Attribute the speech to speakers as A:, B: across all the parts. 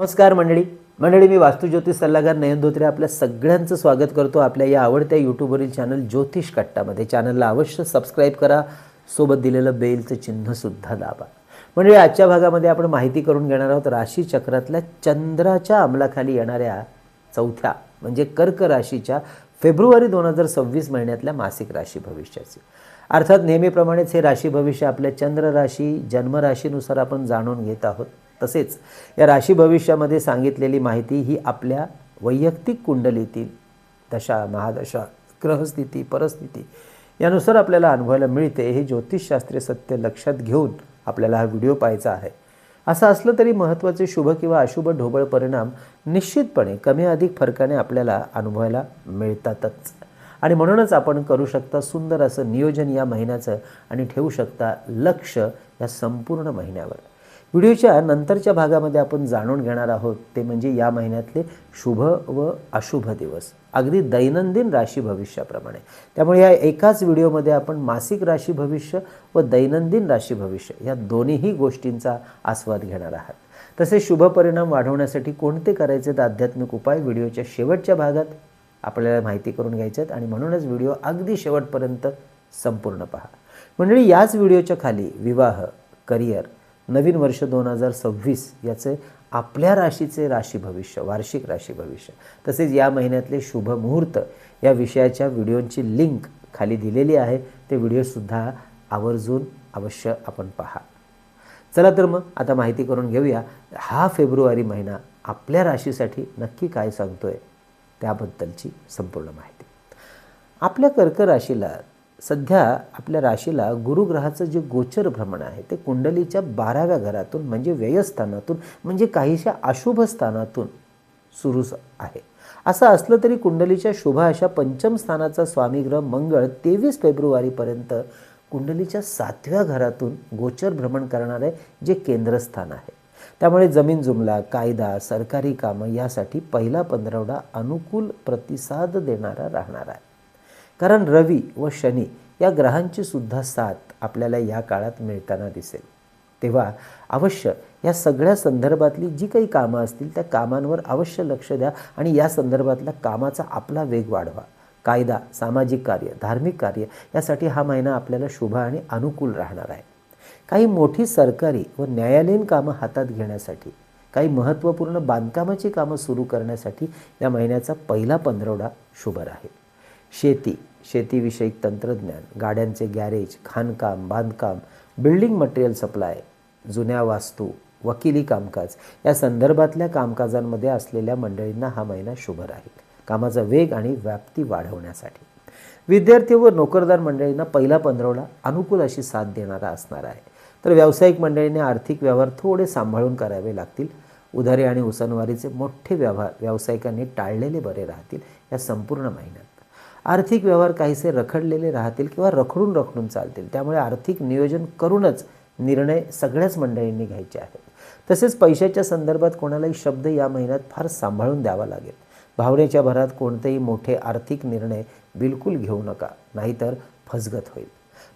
A: नमस्कार मंडळी. मंडळी मी वास्तुज्योतिष सल्लागार नयन धोत्रे आपल्या सगळ्यांचं स्वागत करतो आपल्या या आवडत्या यूट्यूबवरील चॅनल ज्योतिष कट्टामध्ये. चॅनलला अवश्य सबस्क्राईब करा. सोबत दिलेलं बेलचं चिन्हसुद्धा दाबा. म्हणजे आजच्या भागामध्ये आपण माहिती करून घेणार आहोत राशीचक्रातल्या चंद्राच्या अंमलाखाली येणाऱ्या चौथ्या म्हणजे कर्क राशीच्या फेब्रुवारी दोन हजार सव्वीस महिन्यातल्या मासिक राशी भविष्याची. अर्थात नेहमीप्रमाणेच हे राशी भविष्य आपल्या चंद्र राशी जन्मराशीनुसार आपण जाणून घेत आहोत. तसेच या राशी भविष्यामध्ये सांगितलेली माहिती ही आपल्या वैयक्तिक कुंडलीतील दशा महादशा ग्रहस्थिती परिस्थिती यानुसार आपल्याला अनुभवायला मिळते हे ज्योतिषशास्त्रीय सत्य लक्षात घेऊन आपल्याला हा व्हिडिओ पाहायचा आहे. असं असलं तरी महत्त्वाचे शुभ किंवा अशुभ ढोबळ परिणाम निश्चितपणे कमी अधिक फरकाने आपल्याला अनुभवायला मिळतातच. आणि म्हणूनच आपण करू शकता सुंदर असं नियोजन या महिन्याचं आणि ठेवू शकता लक्ष या संपूर्ण महिन्यावर. व्हिडिओच्या नंतरच्या भागामध्ये आपण जाणून घेणार आहोत ते म्हणजे या महिन्यातले शुभ व अशुभ दिवस. अगदी दैनंदिन राशी भविष्याप्रमाणे. त्यामुळे या एकाच व्हिडिओमध्ये आपण मासिक राशी भविष्य व दैनंदिन राशी भविष्य या दोन्हीही गोष्टींचा आस्वाद घेणार आहात. तसेच शुभ परिणाम वाढवण्यासाठी कोणते करायचे तर आध्यात्मिक उपाय व्हिडिओच्या शेवटच्या भागात आपल्याला माहिती करून घ्यायचे आहेत आणि म्हणूनच व्हिडिओ अगदी शेवटपर्यंत संपूर्ण पहा. मंडळी याच व्हिडिओच्या खाली विवाह करिअर नवीन वर्ष दोन हजार सव्वीस याचे आपल्या राशीचे राशी भविष्य वार्षिक राशी भविष्य. तसेच या महिन्यातले शुभ मुहूर्त या विषयाच्या व्हिडिओंची लिंक खाली दिलेली आहे. ते व्हिडिओसुद्धा आवर्जून अवश्य आपण पहा. चला तर मग आता माहिती करून घेऊया हा फेब्रुवारी महिना आपल्या राशीसाठी नक्की काय सांगतोय त्याबद्दलची संपूर्ण माहिती. आपल्या कर्क राशीला सध्या आपल्या राशीला गुरुग्रहाचं जे गोचर भ्रमण आहे ते कुंडलीच्या बाराव्या घरातून म्हणजे व्ययस्थानातून म्हणजे काहीशा अशुभ स्थानातून सुरूच आहे. असं असलं तरी कुंडलीच्या शुभ अशा पंचम स्थानाचा स्वामीग्रह मंगळ तेवीस फेब्रुवारीपर्यंत कुंडलीच्या सातव्या घरातून गोचर भ्रमण करणारे जे केंद्रस्थान आहे. त्यामुळे जमीन जुमला कायदा सरकारी कामं यासाठी पहिला पंधरवडा अनुकूल प्रतिसाद देणारा राहणार आहे. कारण रवी व शनी या ग्रहांची सुद्धा साथ आपल्याला या काळात मिळताना दिसेल. तेव्हा अवश्य या सगळ्या संदर्भातली जी काही कामं असतील त्या कामांवर अवश्य लक्ष द्या आणि या संदर्भातल्या कामाचा आपला वेग वाढवा. कायदा सामाजिक कार्य धार्मिक कार्य यासाठी हा महिना आपल्याला शुभ आणि अनुकूल राहणार आहे. काही मोठी सरकारी व न्यायालयीन कामं हातात घेण्यासाठी काही महत्त्वपूर्ण बांधकामाची कामं सुरू करण्यासाठी या महिन्याचा पहिला पंधरवडा शुभ राहील. शेती शेतीविषयक तंत्रज्ञान गाड्यांचे गॅरेज खाणकाम बांधकाम बिल्डिंग मटेरियल सप्लाय जुन्या वास्तू वकिली कामकाज या संदर्भातल्या कामकाजांमध्ये असलेल्या मंडळींना हा महिना शुभ राहील. कामाचा वेग आणि व्याप्ती वाढवण्यासाठी. विद्यार्थी व नोकरदार मंडळींना पहिला पंधरवडा अनुकूल अशी साथ देणारा असणार आहे. तर व्यावसायिक मंडळींनी आर्थिक व्यवहार थोडे सांभाळून करावे लागतील. उधारी आणि उसनवारीचे मोठे व्यवहार व्यावसायिकांनी टाळलेले बरे राहतील या संपूर्ण महिन्यात. आर्थिक व्यवहार काहीसे रखडलेले राहतील किंवा रखडून रखडून चालतील. त्यामुळे आर्थिक नियोजन करूनच निर्णय सगळ्याच मंडळींनी घ्यायचे आहेत. तसेच पैशाच्या संदर्भात कोणालाही शब्द या महिन्यात फार सांभाळून द्यावा लागेल. भावनेच्या भरात कोणतेही मोठे आर्थिक निर्णय बिलकुल घेऊ नका नाहीतर फसगत होईल.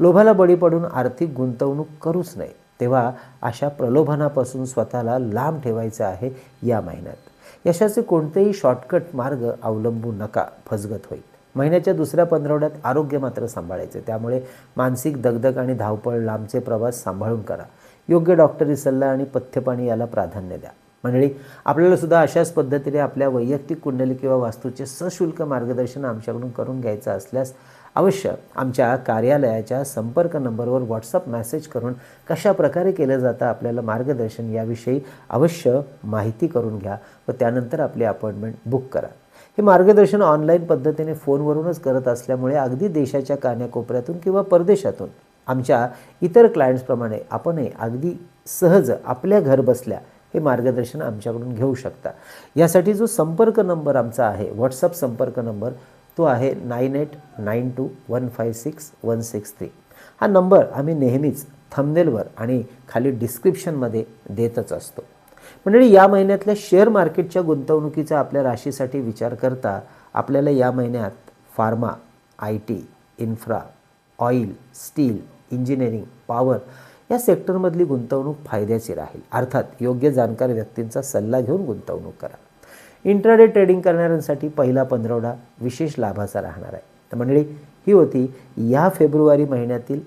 A: लोभाला बळी पडून आर्थिक गुंतवणूक करूच नये. तेव्हा अशा प्रलोभनापासून स्वतःला लांब ठेवायचं आहे या महिन्यात. यशाचे कोणतेही शॉर्टकट मार्ग अवलंबू नका फसगत होईल. महिन्याच्या दुसऱ्या पंधरवड्यात आरोग्य मात्र सांभाळायचे. त्यामुळे मानसिक दगदग आणि धावपळ लांबचे प्रवास सांभाळून करा. योग्य डॉक्टरी सल्ला आणि पथ्यपाणी याला प्राधान्य द्या. मंडळी आपल्याला सुद्धा अशाच पद्धतीने आपल्या वैयक्तिक कुंडली किंवा वास्तूचे सशुल्क मार्गदर्शन आमच्याकडून करून घ्यायचं असल्यास अवश्य आमच्या कार्यालयाच्या संपर्क नंबरवर व्हॉट्सअप मेसेज करून कशा प्रकारे केलं जातं आपल्याला मार्गदर्शन याविषयी अवश्य माहिती करून घ्या व त्यानंतर आपली अपॉइंटमेंट बुक करा. हे मार्गदर्शन ऑनलाईन पद्धतीने फोनवरूनच करत असल्यामुळे अगदी देशाच्या कान्याकोपऱ्यातून किंवा परदेशातून आमच्या इतर क्लायंट्सप्रमाणे आपणही अगदी सहज आपल्या घर बसल्या हे मार्गदर्शन आमच्याकडून घेऊ शकता. यासाठी जो संपर्क नंबर आमचा आहे व्हॉट्सअप संपर्क नंबर तो आहे nine eight nine two one five six one six three. हा नंबर आम्ही नेहमीच थंबनेलवर आणि खाली डिस्क्रिप्शनमध्ये देतच असतो. मंडळी या महिन्यातल्या शेअर मार्केटच्या गुंतवणुकीचा आपल्या राशीसाठी विचार करता आपल्याला या महिन्यात pharma I T infra oil steel engineering power या सेक्टरमधली गुंतवणूक फायद्याची राहील. अर्थात योग्य जाणकार व्यक्तींचा सल्ला घेऊन गुंतवणूक करा. इंट्राडे ट्रेडिंग करणाऱ्यांसाठी पहिला पंधरवडा विशेष लाभाचा राहणार आहे. तर मंडळी ही होती या फेब्रुवारी महिन्यातील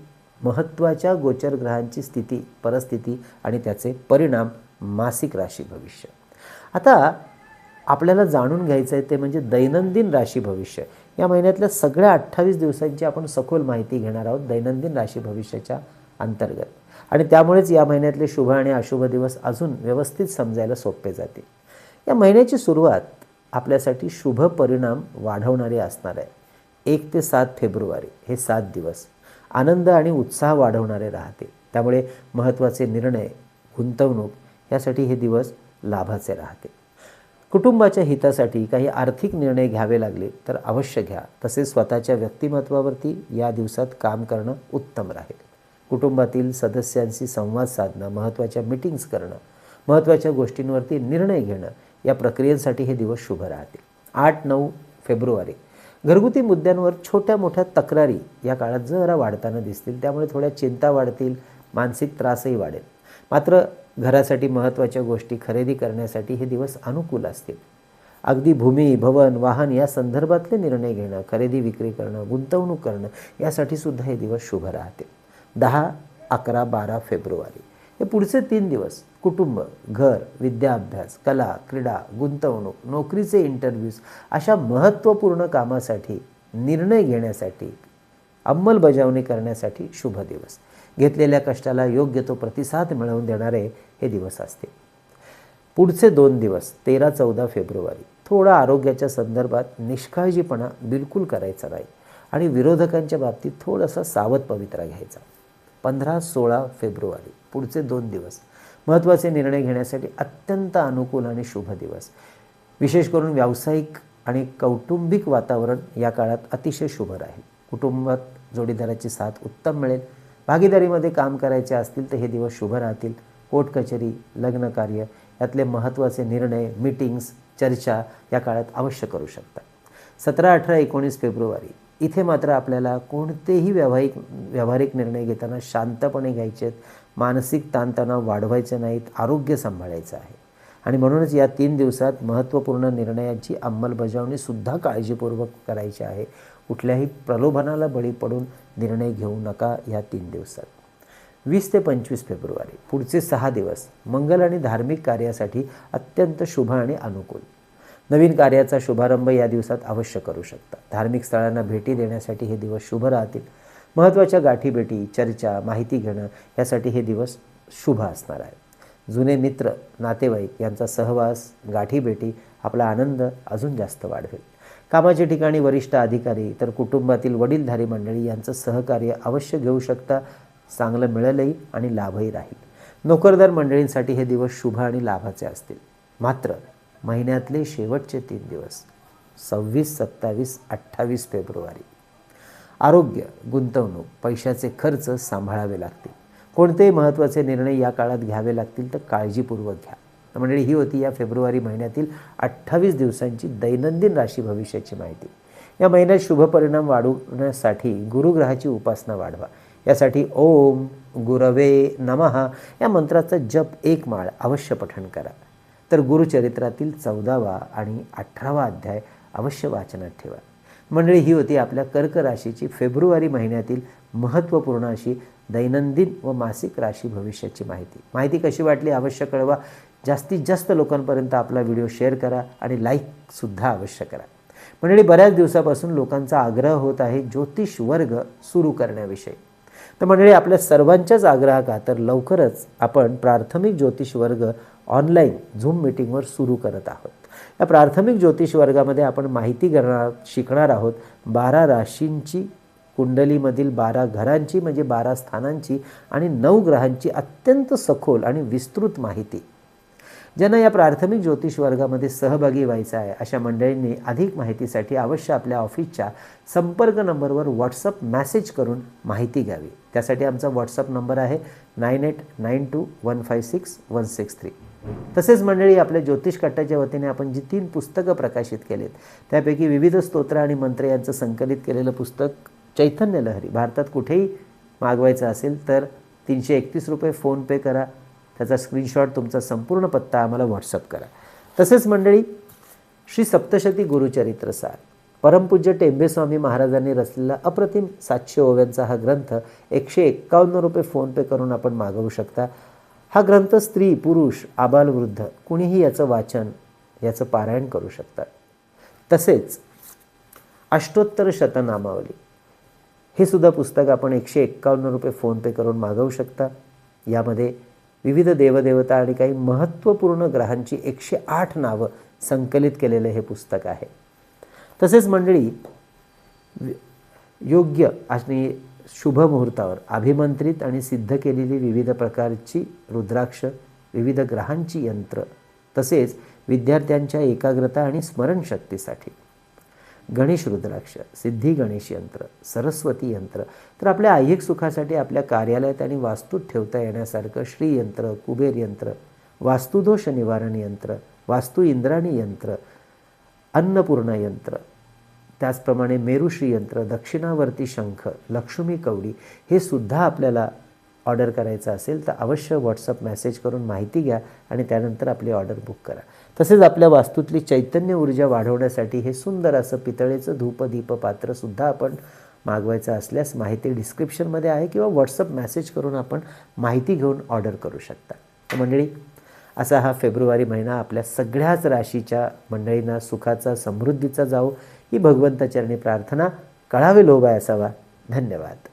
A: महत्त्वाच्या गोचर ग्रहांची स्थिती परिस्थिती आणि त्याचे परिणाम मासिक राशी भविष्य. आता आपल्याला जाणून घ्यायचं आहे ते म्हणजे दैनंदिन राशी भविष्य. या महिन्यातल्या सगळ्या अठ्ठावीस दिवसांची आपण सखोल माहिती घेणार आहोत दैनंदिन राशी भविष्याच्या अंतर्गत. आणि त्यामुळेच या महिन्यातले शुभ आणि अशुभ दिवस अजून व्यवस्थित समजायला सोपे जातील. या महिन्याची सुरुवात आपल्यासाठी शुभ परिणाम वाढवणारी असणार आहे. एक ते सात फेब्रुवारी हे सात दिवस आनंद आणि उत्साह वाढवणारे राहते त्यामुळे महत्त्वाचे निर्णय गुंतवणूक यासाठी हे दिवस लाभाचे राहते. कुटुंबाच्या हितासाठी काही आर्थिक निर्णय घ्यावे लागले तर अवश्य घ्या. तसेच स्वतःच्या व्यक्तिमत्वावरती या दिवसात काम करणं उत्तम राहील. कुटुंबातील सदस्यांशी संवाद साधणं महत्त्वाच्या मिटिंग्स करणं महत्त्वाच्या गोष्टींवरती निर्णय घेणं या प्रक्रियेसाठी हे दिवस शुभ राहतील. आठ नऊ फेब्रुवारी. घरगुती मुद्द्यांवर छोट्या मोठ्या तक्रारी या काळात जरा वाढताना दिसतील. त्यामुळे थोड्या चिंता वाढतील मानसिक त्रासही वाढेल. मात्र घरासाठी महत्त्वाच्या गोष्टी खरेदी करण्यासाठी हे दिवस अनुकूल असतील. अगदी भूमी भवन वाहन या संदर्भातले निर्णय घेणं खरेदी विक्री करणं गुंतवणूक करणं यासाठी सुद्धा हे दिवस शुभ राहतील. दहा अकरा बारा फेब्रुवारी. हे पुढचे तीन दिवस कुटुंब घर विद्याभ्यास कला क्रीडा गुंतवणूक नोकरीचे इंटरव्ह्यूज अशा महत्त्वपूर्ण कामासाठी निर्णय घेण्यासाठी अंमलबजावणी करण्यासाठी शुभ दिवस. घेतलेल्या कष्टाला योग्य तो प्रतिसाद मिळवून देणारे हे दिवस असते. पुढचे दोन दिवस तेरा चौदा फेब्रुवारी. थोडा आरोग्याच्या संदर्भात निष्काळजीपणा बिलकुल करायचा नाही आणि विरोधकांच्या बाबतीत थोडासा सावध पवित्रा घ्यायचा. पंधरा सोळा फेब्रुवारी पुढचे दोन दिवस. महत्त्वाचे निर्णय घेण्यासाठी अत्यंत अनुकूल आणि शुभ दिवस. विशेष करून व्यावसायिक आणि कौटुंबिक वातावरण या काळात अतिशय शुभ राहील. कुटुंबात जोडीदाराची साथ उत्तम मिळेल. भागीदारीमध्ये काम करायचे असतील तर हे दिवस शुभ राहतील. कोर्ट कचेरी लग्न कार्य यातले महत्त्वाचे निर्णय मीटिंग्स चर्चा या काळात अवश्य करू शकता. सतरा अठरा एकोणीस फेब्रुवारी इथे मात्र आपल्याला कोणतेही व्यावहारिक व्यावहारिक निर्णय घेताना शांतपणे घ्यायचे आहेत. मानसिक ताणतणाव वाढवायचे नाहीत आरोग्य सांभाळायचं आहे. आणि म्हणूनच या तीन दिवसात महत्त्वपूर्ण निर्णयाची अंमलबजावणीसुद्धा काळजीपूर्वक करायची आहे. कुठल्याही प्रलोभनाला बळी पडून निर्णय घेऊ नका या तीन दिवसात. वीस ते पंचवीस फेब्रुवारी. पुढचे सहा दिवस मंगल आणि धार्मिक कार्यासाठी अत्यंत शुभ आणि अनुकूल. नवीन कार्याचा शुभारंभ या दिवसात अवश्य करू शकता. धार्मिक स्थळांना भेटी देण्यासाठी हे दिवस शुभ राहतील. महत्त्वाच्या गाठीभेटी चर्चा माहिती घेणं यासाठी हे दिवस शुभ असणार आहे. जुने मित्र नातेवाईक यांचा सहवास गाठीभेटी आपला आनंद अजून जास्त वाढवेल. कामाच्या ठिकाणी वरिष्ठ अधिकारी तर कुटुंबातील वडीलधारी मंडळी यांचं सहकार्य अवश्य घेऊ शकता. चांगलं मिळेलही आणि लाभही राहील. नोकरदार मंडळींसाठी हे दिवस शुभ आणि लाभाचे असतील. मात्र महिन्यातले शेवटचे तीन दिवस सव्वीस सत्तावीस अठ्ठावीस फेब्रुवारी. आरोग्य गुंतवणूक पैशाचे खर्च सांभाळावे लागतील. कोणतेही महत्त्वाचे निर्णय या काळात घ्यावे लागतील तर काळजीपूर्वक घ्या. मंडळी ही होती या फेब्रुवारी महिन्यातील अठ्ठावीस दिवसांची दैनंदिन राशी भविष्याची माहिती. या महिन्यात शुभ परिणाम वाढवण्यासाठी गुरुग्रहाची उपासना वाढवा. यासाठी ओम गुरवे नमः या मंत्राचा जप एक माळ अवश्य पठण करा. तर गुरुचरित्रातील चौदावा आणि अठरावा अध्याय अवश्य वाचनात ठेवा. मंडळी ही होती आपल्या कर्क राशीची फेब्रुवारी महिन्यातील महत्त्वपूर्ण अशी दैनंदिन व मासिक राशी भविष्याची माहिती. माहिती कशी वाटली अवश्य कळवा. जास्तीत जास्त लोकांपर्यंत आपला व्हिडिओ शेअर करा आणि लाईकसुद्धा अवश्य करा. मंडळी बऱ्याच दिवसापासून लोकांचा आग्रह होत आहे ज्योतिष वर्ग सुरू करण्याविषयी. तर मंडळी आपल्या सर्वांच्याच आग्रहाखातर लवकरच आपण प्राथमिक ज्योतिष वर्ग ऑनलाईन झूम मिटिंगवर सुरू करत आहोत. या प्राथमिक ज्योतिष वर्गामध्ये आपण माहिती करणार शिकणार आहोत. बारा राशींची कुंडलीमधील बारा घरांची म्हणजे बारा स्थानांची आणि नऊ ग्रहांची अत्यंत सखोल आणि विस्तृत माहिती. ज्यांना या प्राथमिक ज्योतिष वर्गामध्ये सहभागी व्हायचं आहे अशा मंडळींनी अधिक माहितीसाठी अवश्य आपल्या ऑफिसच्या संपर्क नंबरवर व्हॉट्सअप मॅसेज करून माहिती घ्यावी. त्यासाठी आमचा व्हॉट्सअप नंबर आहे nine eight nine two one five six one six three. तसेच मंडळी आपल्या ज्योतिष कट्टाच्या वतीने आपण जी तीन पुस्तकं प्रकाशित केलीत त्यापैकी विविध स्तोत्र आणि मंत्र यांचं संकलित केलेलं पुस्तक चैतन्य लहरी भारतात कुठेही मागवायचं असेल तर तीनशे एकतीस रुपये फोनपे करा. त्याचा स्क्रीनशॉट तुमचा संपूर्ण पत्ता आम्हाला व्हॉट्सअप करा. तसेच मंडळी श्री सप्तशती गुरुचरित्र सार परमपूज्य टेंबेस्वामी महाराजांनी रचलेला अप्रतिम सातशे ओव्यांचा हा ग्रंथ एकशे एक्कावन्न रुपये फोनपे करून आपण मागवू शकता. हा ग्रंथ स्त्री पुरुष आबालवृद्ध कुणीही याचं वाचन याचं पारायण करू शकतात. तसेच अष्टोत्तर शतनामावली हे सुद्धा पुस्तक आपण एकशे एक्कावन्न रुपये फोनपे करून मागवू शकता. यामध्ये विविध देवदेवता आणि काही महत्त्वपूर्ण ग्रहांची एकशे आठ नावं संकलित केलेलं हे पुस्तक आहे. तसेच मंडळी योग्य आणि शुभ मुहूर्तावर अभिमंत्रित आणि सिद्ध केलेली विविध प्रकारची रुद्राक्ष विविध ग्रहांची यंत्र तसेच विद्यार्थ्यांच्या एकाग्रता आणि स्मरणशक्तीसाठी. गणेश रुद्राक्ष सिद्धी गणेश यंत्र सरस्वती यंत्र. तर आपल्या ऐहिक सुखासाठी आपल्या कार्यालयात आणि वास्तूत ठेवता येण्यासारखं श्रीयंत्र कुबेर यंत्र वास्तुदोष निवारण यंत्र वास्तू इंद्राणी यंत्र अन्नपूर्ण यंत्र त्याचप्रमाणे मेरुश्री यंत्र दक्षिणावर्ती शंख लक्ष्मी कवडी हे सुद्धा आपल्याला ऑर्डर करायचं असेल तर अवश्य व्हॉट्सअप मेसेज करून माहिती घ्या आणि त्यानंतर आपली ऑर्डर बुक करा. तसेच आपल्या वास्तूतली चैतन्य ऊर्जा वाढवण्यासाठी हे सुंदर असं पितळेचं धूप दीप पात्रसुद्धा आपण मागवायचं असल्यास माहिती डिस्क्रिप्शनमध्ये आहे किंवा व्हॉट्सअप मेसेज करून आपण माहिती घेऊन ऑर्डर करू शकता. मंडळी असा हा फेब्रुवारी महिना आपल्या सगळ्याच राशीच्या मंडळींना सुखाचा समृद्धीचा जाऊ. ही भगवंताचरणी प्रार्थना कळावे लोभाय असावा. धन्यवाद.